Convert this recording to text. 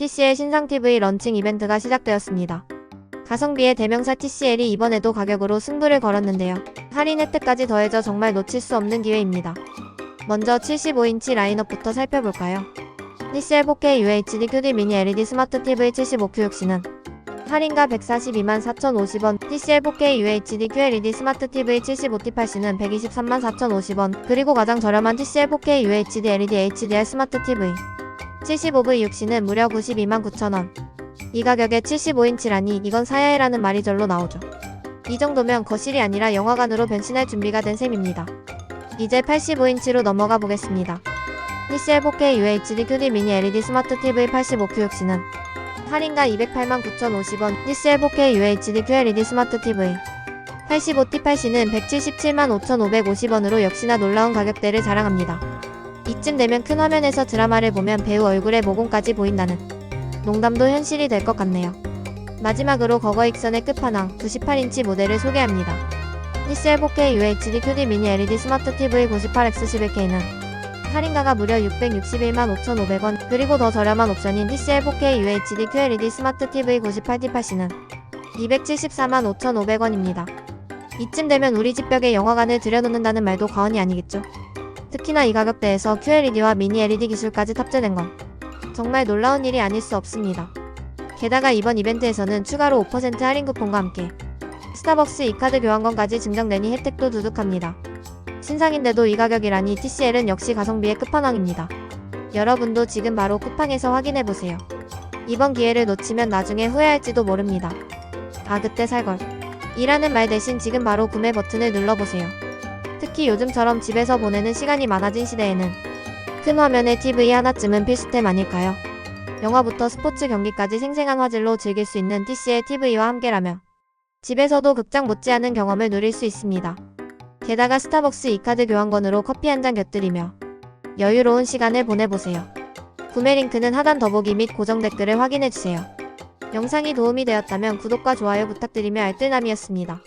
TCL 신상 TV 런칭 이벤트가 시작되었습니다. 가성비의 대명사 TCL이 이번에도 가격으로 승부를 걸었는데요. 할인 혜택까지 더해져 정말 놓칠 수 없는 기회입니다. 먼저 75인치 라인업부터 살펴볼까요? TCL 4K UHD QD 미니 LED 스마트 TV 75QX는 할인가 142만 4,050원, TCL 4K UHD QLED 스마트 TV 75T8C는 123만 4,050원, 그리고 가장 저렴한 TCL 4K UHD LED HDR 스마트 TV 75V6C는 무려 92만 9천원. 이 가격에 75인치라니 이건 사야 해라는 말이 절로 나오죠. 이 정도면 거실이 아니라 영화관으로 변신할 준비가 된 셈입니다. 이제 85인치로 넘어가 보겠습니다. TCL 4K UHD QD 미니 LED 스마트 TV 85QX는 할인가 208만 9,050원, TCL 4K UHD QLED 스마트 TV 85T8C는 177만 5,550원으로 역시나 놀라운 가격대를 자랑합니다. 이쯤 되면 큰 화면에서 드라마를 보면 배우 얼굴에 모공까지 보인다는 농담도 현실이 될 것 같네요. 마지막으로 거거익선의 끝판왕 98인치 모델을 소개합니다. TCL 4K UHD QD 미니 LED 스마트 TV 98X11K는 할인가가 무려 661만 5,500원 그리고 더 저렴한 옵션인 TCL 4K UHD QLED 스마트 TV 98T8C는 274만 5,500원입니다. 이쯤 되면 우리 집 벽에 영화관을 들여놓는다는 말도 과언이 아니겠죠. 특히나 이 가격대에서 QLED와 미니 LED 기술까지 탑재된 건 정말 놀라운 일이 아닐 수 없습니다. 게다가 이번 이벤트에서는 추가로 5% 할인 쿠폰과 함께 스타벅스 이카드 교환권까지 증정되니 혜택도 두둑합니다. 신상인데도 이 가격이라니 TCL은 역시 가성비의 끝판왕입니다. 여러분도 지금 바로 쿠팡에서 확인해보세요. 이번 기회를 놓치면 나중에 후회할지도 모릅니다. 아 그때 살걸. 이라는 말 대신 지금 바로 구매 버튼을 눌러보세요. 특히 요즘처럼 집에서 보내는 시간이 많아진 시대에는 큰 화면에 TV 하나쯤은 필수템 아닐까요? 영화부터 스포츠 경기까지 생생한 화질로 즐길 수 있는 TCL TV와 함께라면 집에서도 극장 못지않은 경험을 누릴 수 있습니다. 게다가 스타벅스 이카드 교환권으로 커피 한 잔 곁들이며 여유로운 시간을 보내보세요. 구매 링크는 하단 더보기 및 고정 댓글을 확인해주세요. 영상이 도움이 되었다면 구독과 좋아요 부탁드리며 알뜰남이었습니다.